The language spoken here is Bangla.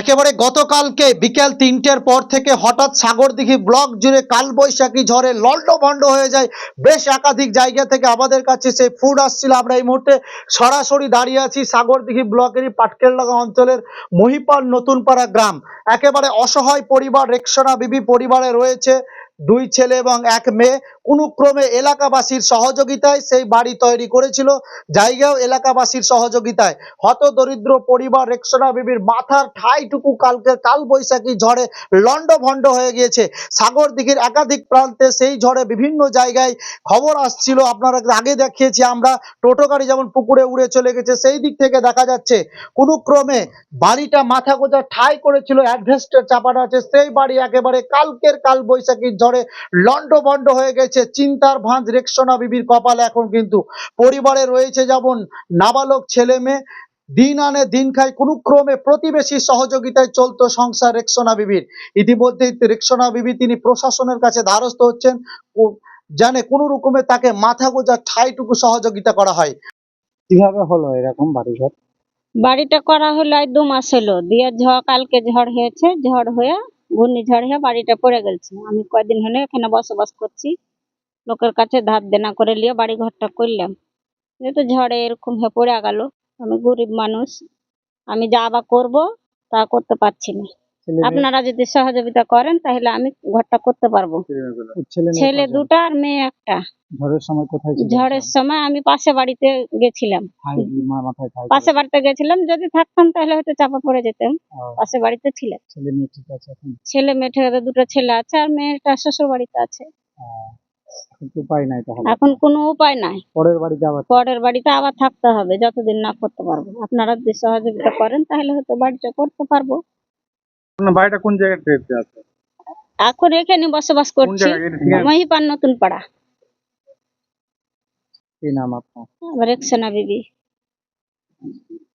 একেবারে গতকালকে বিকেল তিনটের পর থেকে হঠাৎ সাগরদিঘি ব্লক জুড়ে কালবৈশাখী ঝড়ে লন্ডভন্ড হয়ে যায়। বেশ একাধিক জায়গা থেকে আমাদের কাছে সেই ফুড আসছিল। আমরা এই মুহূর্তে সরাসরি দাঁড়িয়ে আছি সাগরদিঘি ব্লকেরই পাটকেলডাঙ্গা অঞ্চলের মহিপাল নতুনপাড়া গ্রাম। একেবারে অসহায় পরিবার রেক্সনা বিবি পরিবারে রয়েছে। দুই ছেলে এবং এক মেয়ে। কোনো ক্রমে এলাকাবাসীর সহযোগিতায় সেই বাড়ি তৈরি করেছিল। জায়গাও এলাকাবাসীর সহযোগিতায়। হত দরিদ্র পরিবার রেক্সনা বিবির মাথার ঠাইটুকু কালকে কাল বৈশাখী ঝড়ে লন্ডভন্ড হয়ে গিয়েছে। সাগর দিঘির একাধিক প্রান্তে সেই ঝড়ে বিভিন্ন জায়গায় খবর আসছিল। আপনারা আগে দেখিয়েছি আমরা। টোটো গাড়ি যেমন পুকুরে উড়ে চলে গেছে, সেই দিক থেকে দেখা যাচ্ছে কোনো ক্রমে বাড়িটা মাথা গোজা ঠাই করেছিল, অ্যাডভেস্টের চাপাটা আছে। সেই বাড়ি একেবারে কালকের কাল বৈশাখীর ঝড়ে লন্ডভন্ড হয়ে গেছে। চিন্তার ভাঁজ রেক্সনা বিবির কপালে এখন কিন্তু। পরিবারে রয়েছে যেমন নাবালক ছেলে মেয়ে, দিন আনে দিন খায় কোনো ক্রমে প্রতিবেশীর সহযোগিতায় চলতো সংসার রেক্সনা বিবির। ইতিমধ্যেই রেক্সনা বিবি তিনি প্রশাসনের কাছে দ্বারস্থ হচ্ছেন। জানে কোনো রকমে তাকে মাথা গোজা ঠাইটুকু সহযোগিতা করা হয়। কীভাবে হলো এরকম বাড়িঘর? বাড়িটা করা হলো আজ দু মাস হলো। দিয়ে ঝড়, কালকে ঝড় হয়েছে, ঝড় হয়ে ঘূর্ণিঝড় হয়ে বাড়িটা পড়ে গেছে। আমি কয়দিন হলে এখানে বসবাস করছি। লোকের কাছে ধার দেনা করে নিয়ে বাড়ি ঘরটা করলাম। যেহেতু ঝড়ে এরকম হয়ে পড়ে গেল। আমি গরিব মানুষ। আমি যা বা করব তা করতে পারছি না। আপনারা যদি সহযোগিতা করেন তাহলে আমি ঘরটা করতে পারব। ছেলে? দুটা। আর মেয়ে একটা। ঝড়ের সময় কোথায় ঝড়ের সময় আমি পাশে বাড়িতে গেছিলাম। পাশে বাড়িতে গেছিলাম। যদি থাকতাম তাহলে হয়তো চাপা পড়ে যেতাম। পাশে বাড়িতে ছিলাম। ছেলে মেয়ে ঠিক আছে ছেলে মেয়ে ঠেকাতে দুটো ছেলে আছে আর মেয়েটা শ্বশুর বাড়িতে আছে উপায় নাই তাহলে। এখন কোনো উপায় নাই। পরের বাড়িতে আবার পরের বাড়িতে আবার থাকতে হবে যতদিন না করতে পারব। আপনারা যদি সহযোগিতা করেন তাহলে হয়তো বাড়িটা করতে পারব। আপনার বাড়িটা কোন জায়গায় আছে? এখন এখানে বসবাস করছি মহিপান নতুন পাড়া। কি নাম আপনার? আবার একশোনা বিবি।